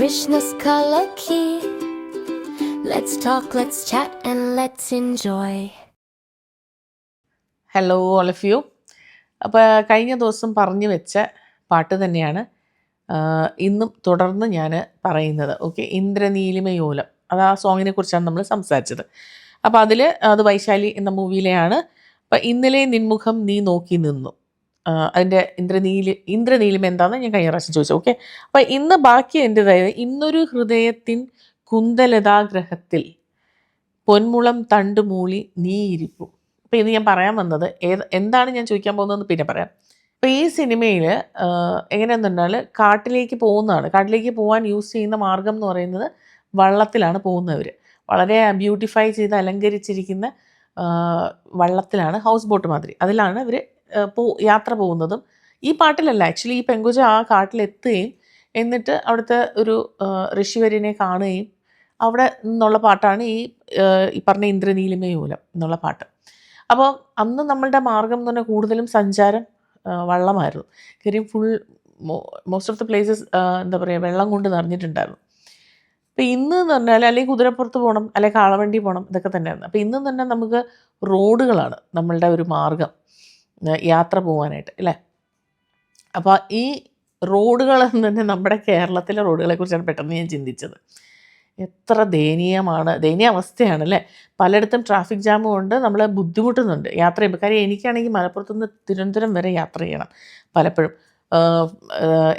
Krishna's color key. Let's talk, let's chat, and let's enjoy. Hello all of you അപ്പോൾ കഴിഞ്ഞ ദിവസം പറഞ്ഞു വെച്ച പാട്ട് തന്നെയാണ് ഇന്നും തുടർന്ന് ഞാൻ പറയുന്നത്. ഓക്കെ ഇന്ദ്രനീലിമയോലം. അത് ആ സോങ്ങിനെ കുറിച്ചാണ് നമ്മൾ സംസാരിച്ചത്. അപ്പോൾ അതിൽ അത് വൈശാലി എന്ന മൂവിയിലെയാണ് അപ്പം ഇന്നലെ നിൻമുഖം നീ നോക്കി നിന്നു. അതിന്റെ ഇന്ദ്രനീലി ഇന്ദ്രനീലിമ എന്താണെന്ന് ഞാൻ കഴിഞ്ഞ പ്രാവശ്യം ചോദിച്ചു. ഓക്കെ അപ്പം ഇന്ന് ബാക്കി എന്റെതായത് ഇന്നൊരു ഹൃദയത്തിൻ കുന്തലതാഗ്രഹത്തിൽ പൊന്മുളം തണ്ട് മൂളി നീയിരിപ്പു അപ്പം ഇന്ന് ഞാൻ പറയാൻ വന്നത് ഏത് എന്താണ് ഞാൻ ചോദിക്കാൻ പോകുന്നതെന്ന് പിന്നെ പറയാം. അപ്പോൾ ഈ സിനിമയിൽ എങ്ങനെയാണെന്നുണ്ടെങ്കിൽ കാട്ടിലേക്ക് പോകുന്നതാണ്. കാട്ടിലേക്ക് പോകാൻ യൂസ് ചെയ്യുന്ന മാർഗം എന്ന് പറയുന്നത് വള്ളത്തിലാണ് പോകുന്നവർ വളരെ ബ്യൂട്ടിഫൈ ചെയ്ത് അലങ്കരിച്ചിരിക്കുന്ന വള്ളത്തിലാണ് ഹൗസ് ബോട്ട് മാതിരി. അതിലാണ് ഇവർ പോ യാത്ര പോകുന്നതും ഈ പാട്ടിലല്ല. ആക്ച്വലി ഈ പെങ്കുജ ആ കാട്ടിലെത്തുകയും എന്നിട്ട് അവിടുത്തെ ഒരു ഋഷിവര്യനെ കാണുകയും അവിടെ നിന്നുള്ള പാട്ടാണ് ഈ ഈ പറഞ്ഞ ഇന്ദ്രനീലിമയൂലം എന്നുള്ള പാട്ട്. അപ്പോൾ അന്ന് നമ്മളുടെ മാർഗം എന്ന് പറഞ്ഞാൽ കൂടുതലും സഞ്ചാരം വള്ളമായിരുന്നു. കാര്യം full most of the places എന്താ പറയുക വെള്ളം കൊണ്ട് നിറഞ്ഞിട്ടുണ്ടായിരുന്നു. അപ്പോൾ ഇന്ന് എന്ന് പറഞ്ഞാൽ അല്ലെങ്കിൽ കുതിരപ്പുറത്ത് പോകണം അല്ലെങ്കിൽ കാളവണ്ടി പോകണം ഇതൊക്കെ തന്നെയായിരുന്നു അപ്പോൾ ഇന്ന് തന്നെ നമുക്ക് റോഡുകളാണ് നമ്മളുടെ ഒരു മാർഗം. യാത്ര പോകാനായിട്ട് അല്ലേ? അപ്പോൾ ഈ റോഡുകൾ തന്നെ നമ്മുടെ കേരളത്തിലെ റോഡുകളെ കുറിച്ചാണ് പെട്ടെന്ന് ഞാൻ ചിന്തിച്ചത്. എത്ര ദയനീയമാണ് ദയനീയ അവസ്ഥയാണ് അല്ലേ? പലയിടത്തും ട്രാഫിക് ജാമും കൊണ്ട് നമ്മൾ ബുദ്ധിമുട്ടുന്നുണ്ട് യാത്ര ചെയ്യുമ്പോൾ കാര്യം എനിക്കാണെങ്കിൽ മലപ്പുറത്തു നിന്ന് തിരുവനന്തപുരം വരെ യാത്ര ചെയ്യണം പലപ്പോഴും.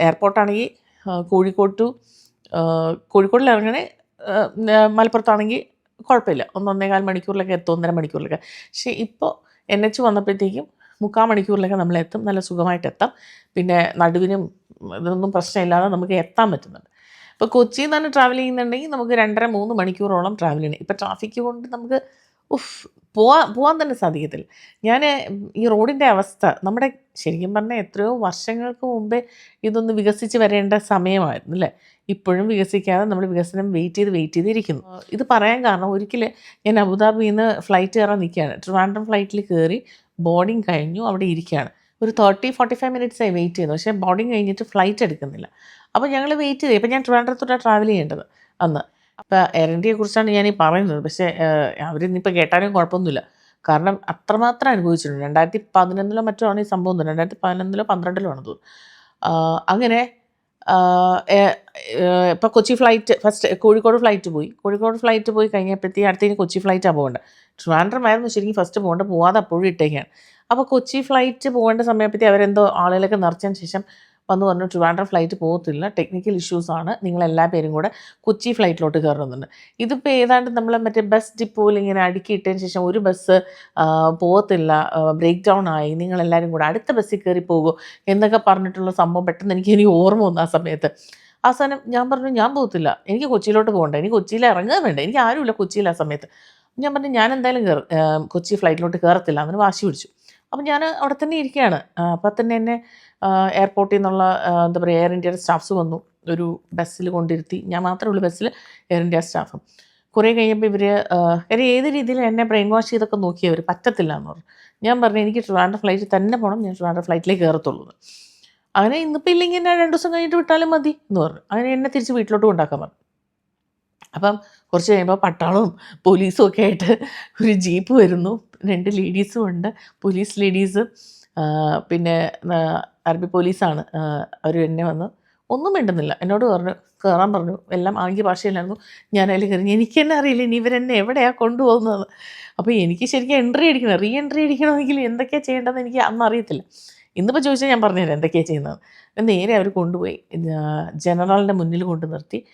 എയർപോർട്ടാണെങ്കിൽ കോഴിക്കോട് ടു കോഴിക്കോടിൽ ഇറങ്ങണേ മലപ്പുറത്താണെങ്കിൽ കുഴപ്പമില്ല. ഒന്നൊന്നേകാൽ മണിക്കൂറിലൊക്കെ എത്തും ഒന്നര മണിക്കൂറിലൊക്കെ. പക്ഷേ ഇപ്പോൾ എൻ എച്ച് വന്നപ്പോഴത്തേക്കും മുക്കാൽ മണിക്കൂറിലൊക്കെ നമ്മൾ എത്തും നല്ല സുഖമായിട്ട് എത്താം പിന്നെ നടുവിനും ഇതൊന്നും പ്രശ്നമില്ലാതെ നമുക്ക് എത്താൻ പറ്റുന്നുണ്ട്. ഇപ്പോൾ കൊച്ചിയിൽ നിന്ന് ട്രാവൽ ചെയ്യുന്നുണ്ടെങ്കിൽ നമുക്ക് രണ്ടര മൂന്ന് മണിക്കൂറോളം ട്രാവൽ ചെയ്യണം. ഇപ്പോൾ ട്രാഫിക് കൊണ്ട് നമുക്ക് ഉഫ് പോവാൻ പോകാൻ തന്നെ സാധിക്കത്തില്ല. ഞാൻ ഈ റോഡിന്റെ അവസ്ഥ നമ്മുടെ ശരിക്കും പറഞ്ഞാൽ എത്രയോ വർഷങ്ങൾക്ക് മുമ്പേ ഇതൊന്ന് വികസിച്ച് വരേണ്ട സമയമായിരുന്നു അല്ലേ? ഇപ്പോഴും വികസിക്കാതെ നമ്മൾ വികസനം വെയിറ്റ് ചെയ്ത് വെയിറ്റ് ചെയ്തിരിക്കുന്നു ഇത് പറയാൻ കാരണം ഒരിക്കൽ ഞാൻ അബുദാബിയിൽ നിന്ന് ഫ്ലൈറ്റ് കയറാൻ നിൽക്കുകയാണ് ട്രിവാൻഡ്രം ഫ്ലൈറ്റിൽ കയറി ബോർഡിങ് കഴിഞ്ഞു അവിടെ ഇരിക്കുകയാണ്. ഒരു തേർട്ടി ഫോർട്ടി ഫൈവ് മിനിറ്റ്സ് ആയി വെയിറ്റ് ചെയ്യുന്നു. പക്ഷേ ബോർഡിങ് കഴിഞ്ഞിട്ട് ഫ്ലൈറ്റ് എടുക്കുന്നില്ല. അപ്പോൾ ഞങ്ങൾ വെയിറ്റ് ചെയ്തു. ഇപ്പം ഞാൻ ട്രിവാൻഡ്രത്തോട്ടാണ് ട്രാവൽ ചെയ്യേണ്ടത് അന്ന്. അപ്പോൾ എരണ്ടിയെ കുറിച്ചാണ് ഞാൻ ഈ പറയുന്നത്. പക്ഷേ അവരിന്നിപ്പോൾ കേട്ടാലും കുഴപ്പമൊന്നുമില്ല. കാരണം അത്രമാത്രം അനുഭവിച്ചിട്ടുണ്ട്. രണ്ടായിരത്തി പതിനൊന്നിലോ മറ്റോ ആണ് ഈ സംഭവം രണ്ടായിരത്തി പതിനൊന്നിലോ പന്ത്രണ്ടിലോ ആണത് അങ്ങനെ ഇപ്പോൾ Kochi flight first Kozhikode flight പോയി. കോഴിക്കോട് ഫ്ലൈറ്റ് പോയി കഴിഞ്ഞപ്പോഴത്തേക്ക് അടുത്തേക്ക് കൊച്ചി ഫ്ലൈറ്റാണ് പോകേണ്ടത്. ട്രിവാൻഡ്രമായിരുന്നു ശരിക്കും ഫസ്റ്റ് പോകേണ്ടത്. പോവാതെ അപ്പോഴും ഇട്ടേക്കാണ്. അപ്പോൾ കൊച്ചി ഫ്ലൈറ്റ് പോകേണ്ട സമയപ്പറ്റി അവരെന്തോ ആളുകളൊക്കെ നിറച്ചതിന് ശേഷം വന്ന് പറഞ്ഞു ട്രിവാൻഡ്രം ഫ്ലൈറ്റ് പോകത്തില്ല. ടെക്നിക്കൽ ഇഷ്യൂസ് ആണ്. നിങ്ങൾ എല്ലാ പേരും കൂടെ കൊച്ചി ഫ്ലൈറ്റിലോട്ട് കയറുന്നുണ്ട്. ഇതിപ്പോൾ ഏതാണ്ട് നമ്മൾ മറ്റേ ബസ് ഡിപ്പോയിൽ ഇങ്ങനെ അടുക്കിയിട്ടതിന് ശേഷം ഒരു ബസ് പോകത്തില്ല ബ്രേക്ക് ഡൗൺ ആയി. നിങ്ങളെല്ലാവരും കൂടെ അടുത്ത ബസ്സിൽ കയറി പോകുമോ എന്നൊക്കെ പറഞ്ഞിട്ടുള്ള സംഭവം പെട്ടെന്ന് എനിക്ക് ഇനി ഓർമ്മ വന്നു ആ സമയത്ത്. അവസാനം ഞാൻ പറഞ്ഞു ഞാൻ പോകത്തില്ല. എനിക്ക് കൊച്ചിയിലോട്ട് പോകണ്ട. എനിക്ക് കൊച്ചിയിൽ ഇറങ്ങുക വേണ്ട. എനിക്ക് ആരുമില്ല കൊച്ചിയിൽ ആ സമയത്ത്. ഞാൻ പറഞ്ഞു ഞാൻ എന്തായാലും കയറി കൊച്ചി ഫ്ലൈറ്റിലോട്ട് കയറത്തില്ല. അങ്ങനെ വാശി പിടിച്ചു. അപ്പം ഞാൻ അവിടെ തന്നെ ഇരിക്കുകയാണ്. അപ്പം തന്നെ എന്നെ എയർപോർട്ടിൽ നിന്നുള്ള എന്താ പറയുക എയർ ഇന്ത്യയുടെ സ്റ്റാഫ്സ് വന്നു. ഒരു ബസ്സിൽ കൊണ്ടിരുത്തി. ഞാൻ മാത്രമേ ഉള്ളൂ ബസ്സിൽ എയർ ഇന്ത്യ സ്റ്റാഫ് കുറേ കഴിയുമ്പോൾ ഇവർ കാര്യം ഏത് രീതിയിൽ എന്നെ ബ്രെയിൻ വാഷ് ചെയ്തൊക്കെ നോക്കിയവർ പറ്റത്തില്ല എന്ന് പറഞ്ഞു. ഞാൻ പറഞ്ഞു എനിക്ക് ട്രിവാൻഡ്ര ഫ്ലൈറ്റിൽ തന്നെ പോകണം ഞാൻ ട്രിവാൻഡ്ര ഫ്ലൈറ്റിലേക്ക് കയറത്തുള്ളൂ. അങ്ങനെ ഇന്നിപ്പോൾ ഇല്ലെങ്കിൽ എന്നെ രണ്ട് ദിവസം കഴിഞ്ഞിട്ട് വിട്ടാലും മതി എന്ന് പറഞ്ഞു. അങ്ങനെ എന്നെ തിരിച്ച് വീട്ടിലോട്ട് കൊണ്ടാക്കാൻ പറഞ്ഞു. അപ്പം കുറച്ച് കഴിയുമ്പോൾ പട്ടാളവും പോലീസും ഒക്കെ ആയിട്ട് ഒരു ജീപ്പ് വരുന്നു. രണ്ട് ലേഡീസും ഉണ്ട്. പോലീസ് ലേഡീസ് പിന്നെ അറബി പോലീസാണ്. അവർ എന്നെ വന്ന് ഒന്നും മിണ്ടുന്നില്ല. എന്നോട് പറഞ്ഞു കയറാൻ പറഞ്ഞു. എല്ലാം ആംഗ്യ ഭാഷയിലായിരുന്നു. ഞാൻ അതിൽ കയറി എനിക്ക് തന്നെ അറിയില്ല? ഇനി ഇവരെന്നെ എവിടെയാണ് കൊണ്ടുപോകുന്നത് അപ്പോൾ എനിക്ക് ശരിക്കും എൻട്രി അടിക്കണം. റീ എൻട്രി അടിക്കണമെങ്കിൽ എന്തൊക്കെയാണ് ചെയ്യേണ്ടതെന്ന് എനിക്ക് അന്ന് അറിയത്തില്ല. ഇന്നിപ്പോൾ ചോദിച്ചാൽ ഞാൻ പറഞ്ഞുതരാം എന്തൊക്കെയാണ് ചെയ്യുന്നത് നേരെ അവർ കൊണ്ടുപോയി. ജനറലിന്റെ മുന്നിൽ കൊണ്ട് നിർത്തി.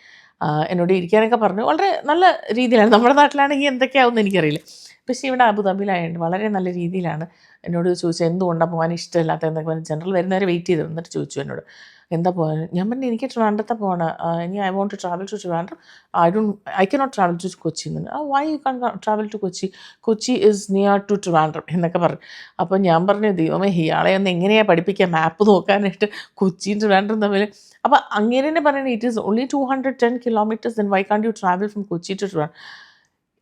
എന്നോട് ഇരിക്കാനൊക്കെ പറഞ്ഞു. വളരെ നല്ല രീതിയിലാണ്. നമ്മുടെ നാട്ടിലാണെങ്കിൽ എന്തൊക്കെയാവുമെന്ന് എനിക്കറിയില്ല. പക്ഷേ ഇവിടെ അബുദാബിയിലായതുകൊണ്ട് വളരെ നല്ല രീതിയിലാണ് എന്നോട് ചോദിച്ചു എന്തുകൊണ്ടാണ് പോകാൻ ഇഷ്ടമില്ലാത്ത? എന്നൊക്കെ പറഞ്ഞു ജനറൽ വരുന്നവരെ വെയിറ്റ് ചെയ്തു. എന്നിട്ട് ചോദിച്ചു എന്നോട് എന്താ പോകാൻ ഞാൻ പറഞ്ഞു എനിക്ക് ട്രിവാൻഡ്രത്തെ പോകണം ഇനി I want to travel to Trivandrum. I do I cannot travel to Kochi. എന്ന് ആ why you can't travel to Kochi? Kochi is near to Trivandrum. എന്നൊക്കെ പറഞ്ഞു. അപ്പോൾ ഞാൻ പറഞ്ഞു ദൈവമേ ഇയാളെ ഒന്ന് എങ്ങനെയാണ് പഠിപ്പിക്കുക? മാപ്പ് നോക്കാനായിട്ട് കൊച്ചിയും ട്രിവാൻഡ്രം തമ്മിൽ അപ്പോൾ അങ്ങനെ തന്നെ പറയുന്നത് it is only two hundred ten kilometers then why can't you travel from Kochi to Trivandrum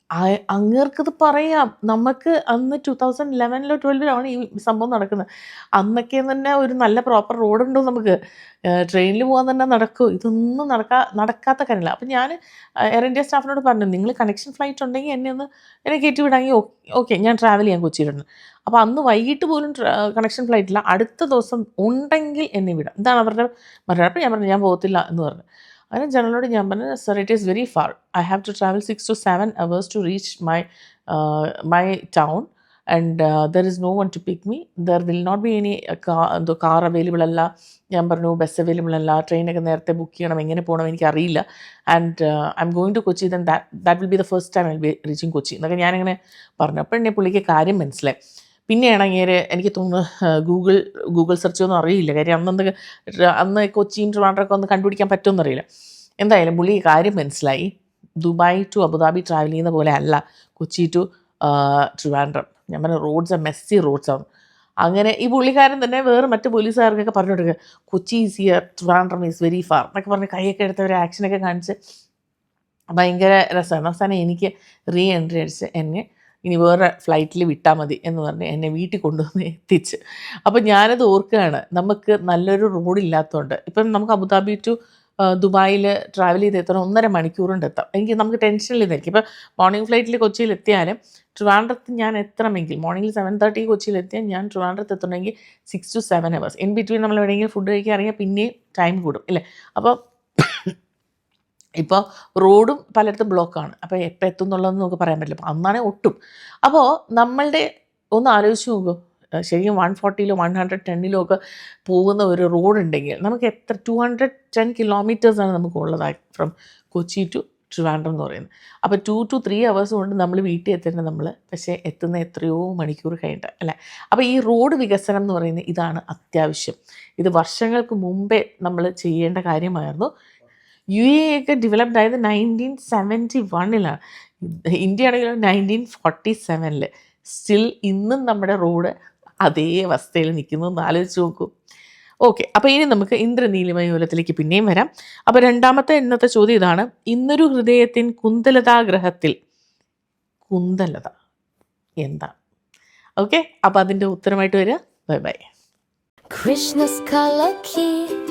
ആ- അങ്ങേർക്കത് പറയാം. നമുക്ക് അന്ന് ടു തൗസൻഡ് ഇലവനിലോ ട്വൽവിലോ ആണ് ഈ സംഭവം നടക്കുന്നത്. അന്നൊക്കെ തന്നെ ഒരു നല്ല പ്രോപ്പർ റോഡുണ്ടോ നമുക്ക്? ട്രെയിനിൽ പോകാൻ തന്നെ നടക്കും? ഇതൊന്നും നടക്കാ നടക്കാത്ത കാര്യമില്ല അപ്പം ഞാൻ എയർ ഇന്ത്യ സ്റ്റാഫിനോട് പറഞ്ഞു നിങ്ങൾ കണക്ഷൻ ഫ്ലൈറ്റ് ഉണ്ടെങ്കിൽ എന്നെ ഒന്ന് എന്നെ കയറ്റി വിടാമെങ്കിൽ ഓക്കെ ഞാൻ ട്രാവൽ ചെയ്യാൻ കൊച്ചിയിലുണ്ട് അപ്പോൾ അന്ന് വൈകിട്ട് പോലും കണക്ഷൻ ഫ്ലൈറ്റില്ല അടുത്ത ദിവസം ഉണ്ടെങ്കിൽ എന്നെ വിടാം. ഇതാണ് അവരുടെ മറ്റൊരാൾ ഞാൻ പറഞ്ഞു ഞാൻ പോകത്തില്ല എന്ന് പറഞ്ഞു. അങ്ങനെ ജനറലോട് ഞാൻ പറഞ്ഞു sir it is very far I have to travel six to seven hours to reach my my town and there is no one to pick me there will not be any എന്തോ car available അല്ല. ഞാൻ പറഞ്ഞു bus available അല്ല. ട്രെയിനൊക്കെ നേരത്തെ book ചെയ്യണം. എങ്ങനെ പോകണം എനിക്കറിയില്ല. And I am going to Kochi then that that will be the first time I be reaching Kochi എന്നൊക്കെ ഞാനിങ്ങനെ പറഞ്ഞു. അപ്പോൾ എന്നെ പുള്ളിക്ക് കാര്യം മനസ്സിലായി. പിന്നെയാണ് അങ്ങേര് എനിക്ക് തോന്നുന്നു ഗൂഗിൾ ഗൂഗിൾ സെർച്ച് ഒന്നും അറിയില്ല. കാര്യം അന്നെന്ത് അന്ന് കൊച്ചിയും ട്രിവാൻഡ്രമൊക്കെ ഒന്ന് കണ്ടുപിടിക്കാൻ പറ്റുമെന്ന് അറിയില്ല. എന്തായാലും പുള്ളി കാര്യം മനസ്സിലായി. ദുബായ് ടു അബുദാബി ട്രാവൽ ചെയ്യുന്ന പോലെ അല്ല കൊച്ചി ടു ട്രിവാൻഡ്രം. ഞാൻ പറഞ്ഞ റോഡ്സ് ആ മെസ്സി റോഡ്സ് ആണ്. അങ്ങനെ ഈ പുള്ളിക്കാരൻ തന്നെ വേറെ മറ്റു പോലീസുകാർക്കൊക്കെ പറഞ്ഞു കൊടുക്കുക Kochi is near Trivandrum is very far എന്നൊക്കെ പറഞ്ഞ് കൈയൊക്കെ എടുത്ത ഒരു ആക്ഷനൊക്കെ കാണിച്ച് ഭയങ്കര രസമാണ് അവസാനം എനിക്ക് റീ എൻട്രി അടിച്ച് എന്നെ ഇനി വേറെ ഫ്ലൈറ്റിൽ വിട്ടാൽ മതി എന്ന് പറഞ്ഞ് എന്നെ വീട്ടിൽ കൊണ്ടുവന്ന് എത്തിച്ച്. അപ്പോൾ ഞാനത് ഓർക്കുകയാണ്. നമുക്ക് നല്ലൊരു റോഡില്ലാത്തതുകൊണ്ട് ഇപ്പം നമുക്ക് അബുദാബി ടു ദുബായിൽ ട്രാവൽ ചെയ്ത് എത്തണം. ഒന്നര മണിക്കൂറുണ്ട് എത്താം. എനിക്ക് നമുക്ക് ടെൻഷനിൽ നിൽക്കും ഇപ്പോൾ മോർണിംഗ് ഫ്ലൈറ്റിൽ കൊച്ചിയിൽ എത്തിയാലും ട്രിവാൻഡ്രത്ത് ഞാൻ എത്തണമെങ്കിൽ മോർണിംഗിൽ സെവൻ തേർട്ടി കൊച്ചിയിൽ എത്തിയാൽ ഞാൻ ട്രിവാൻഡ്രത്ത് എത്തണമെങ്കിൽ six to seven hours in between നമ്മൾ എവിടെയെങ്കിലും ഫുഡ് കഴിക്കാൻ ഇറങ്ങിയാൽ പിന്നെയും ടൈം കൂടും. ഇല്ലേ? അപ്പോൾ ഇപ്പോൾ റോഡും പലയിടത്തും ബ്ലോക്കാണ്. അപ്പോൾ എപ്പോൾ എത്തും എന്നുള്ളതെന്ന് നമുക്ക് പറയാൻ പറ്റില്ല. അപ്പോൾ അന്നാണെ ഒട്ടും. അപ്പോൾ നമ്മളുടെ ഒന്ന് ആലോചിച്ച് നോക്കൂ. ശരിക്കും വൺ ഫോർട്ടിയിലോ വൺ ഹൺഡ്രഡ് ടെന്നിലോ ഒക്കെ പോകുന്ന ഒരു റോഡ് ഉണ്ടെങ്കിൽ നമുക്ക് എത്ര ടു ഹൺഡ്രഡ് ടെൻ കിലോമീറ്റേഴ്സാണ് നമുക്ക് ഉള്ളതായി ഫ്രം കൊച്ചി ടു ട്രിവാൻഡ്രം എന്ന് പറയുന്നത്. അപ്പോൾ ടു ടു ത്രീ അവേഴ്സ് കൊണ്ട് നമ്മൾ വീട്ടിൽ എത്തേണ്ടത് നമ്മൾ പക്ഷേ എത്തുന്ന എത്രയോ മണിക്കൂർ കഴിഞ്ഞിട്ട് അല്ലേ? അപ്പോൾ ഈ റോഡ് വികസനം എന്ന് പറയുന്നത് ഇതാണ് അത്യാവശ്യം. ഇത് വർഷങ്ങൾക്ക് മുമ്പേ നമ്മൾ ചെയ്യേണ്ട കാര്യമായിരുന്നു. യു എ ഒക്കെ ഡെവലപ്ഡ് ആയത് നയന്റീൻ സെവന്റി വണ്ണിലാണ് ഇന്ത്യ ആണെങ്കിലും നയന്റീൻ ഫോർട്ടി സെവനിൽ സ്റ്റിൽ ഇന്നും നമ്മുടെ റോഡ് അതേ അവസ്ഥയിൽ നിൽക്കുന്നു. എന്ന് ആലോചിച്ച് നോക്കൂ. ഓക്കെ അപ്പോൾ ഇനി നമുക്ക് ഇന്ദ്രനീലിമയൂലത്തിലേക്ക് പിന്നെയും വരാം. അപ്പോൾ രണ്ടാമത്തെ ഇന്നത്തെ ചോദ്യം ഇതാണ്. ഇന്നൊരു ഹൃദയത്തിൻ കുന്തലതാഗ്രഹത്തിൽ കുന്തലത എന്താ? ഓക്കെ അപ്പോൾ അതിന്റെ ഉത്തരമായിട്ട് വരിക. Bye bye key.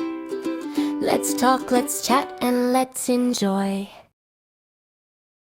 Let's talk, let's chat, and let's enjoy.